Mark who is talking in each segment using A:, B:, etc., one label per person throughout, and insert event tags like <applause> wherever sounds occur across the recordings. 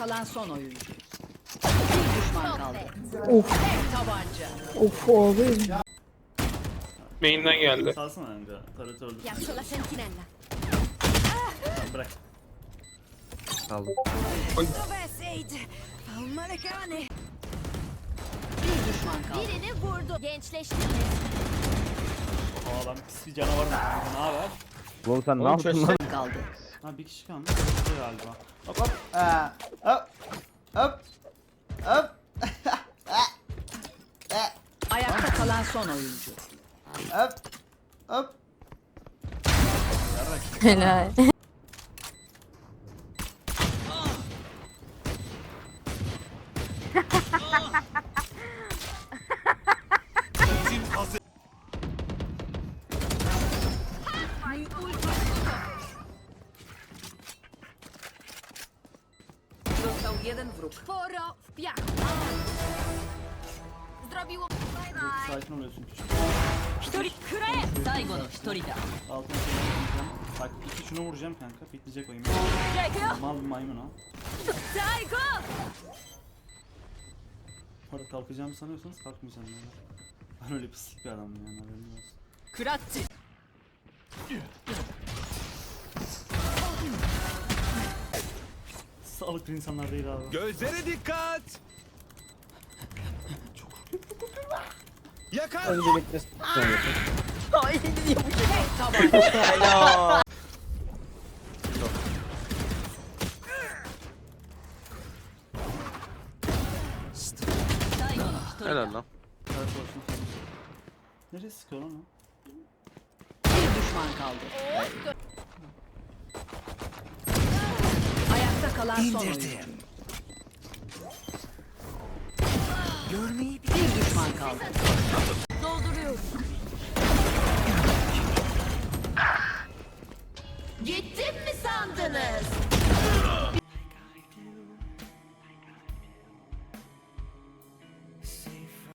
A: kalan son oyuncu. Bir düşman kaldı.
B: Of
A: Tabanca.
B: of abi.
C: Main'den geldi.
D: Salsana kanka. Taret öldü.
E: Piazzo la sentinella.
D: Tamam, bırak.
F: Aldım.
E: Dov'è Sage? Fa un male cane.
A: Bir düşman kaldı.
E: Birini vurdu. Gençleşti.
D: Aa lan pis bir canavar mı kanka? Ne haber?
F: Oğlum sen ne
C: Oğlum
F: yaptın lan?
A: kaldı.
D: Ha bir kişi kalmış. Şey galiba. Hop hop. Aa, hop. Hop. Hop. <laughs>
A: Ayakta kalan son oyuncu.
D: Hop. Hop.
B: Helal. <laughs>
A: jeden wróg.
E: Foro w piach. Zrobiło.
D: Sakin oluyorsun küçük.
E: 一人くれ
A: 最後の一人だ。
D: Altına şunu vuracağım. Bak iki şunu vuracağım kanka. Bitleyecek oyun.
E: じゃあ行くよ
D: Mal bir maymun ha.
E: さあ行こ
D: Orada kalkacağımı sanıyorsanız kalkmayacağım yani. Ben öyle pislik bir adamım yani haberiniz olsun.
A: クラッチ。
D: Sağlıklı insanlar değil abi.
G: Gözlere dikkat. Yakar.
F: Önce beklesin. <laughs> Helal lan.
D: Sağlık olsun. Neresi sıkıyor lan?
A: Bir düşman kaldı. Ayakta kalan son oyuncu. Görmeyi bir düşman kaldı.
E: う dolduruyorum. Gittim mi sandınız?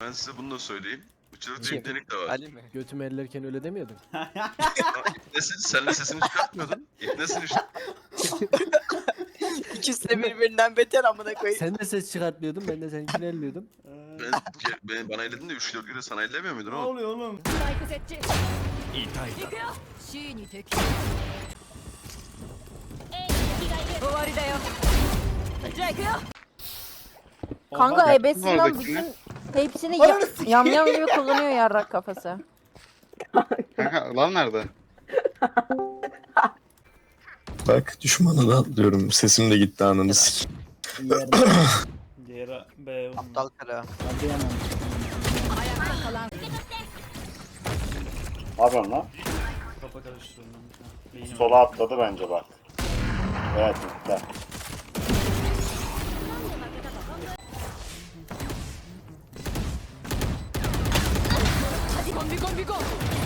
H: Ben size bunu da söyleyeyim. Uçuruk ibnelik de var.
F: Ali mi?
I: Götümü ellerken öyle demiyordun. <laughs>
H: İbnesin, sen de sesini çıkartmıyordun. İbnesin işte. <laughs> <laughs>
J: İkisi de birbirinden beter amına koyayım.
I: Sen de ses çıkartmıyordun ben de seninkini elliyordum. <laughs>
D: Ee,
H: Ben, ben, bana elledin de 3 4 göre sana ellemiyor muydun
D: ne
H: oğlum?
D: oluyor oğlum?
E: スパイク設置。行くよ C に敵。A に敵がいる。終わりだよ。じゃあ行くよ。
B: Kanka ebesinden bütün hepsini ya- yam yam gibi kullanıyor yarrak kafası.
K: Kanka lan nerede? <laughs>
G: Bak düşmanı da atlıyorum. Sesim de gitti ananız. <clears throat>
D: Diğeri
J: Aptal kara.
A: Hadi hemen.
K: Ayakta. Ne lan?
D: Kafa karıştırıyorum.
K: Sola atladı bence bak. Evet, gitti. Kombi kombi kombi.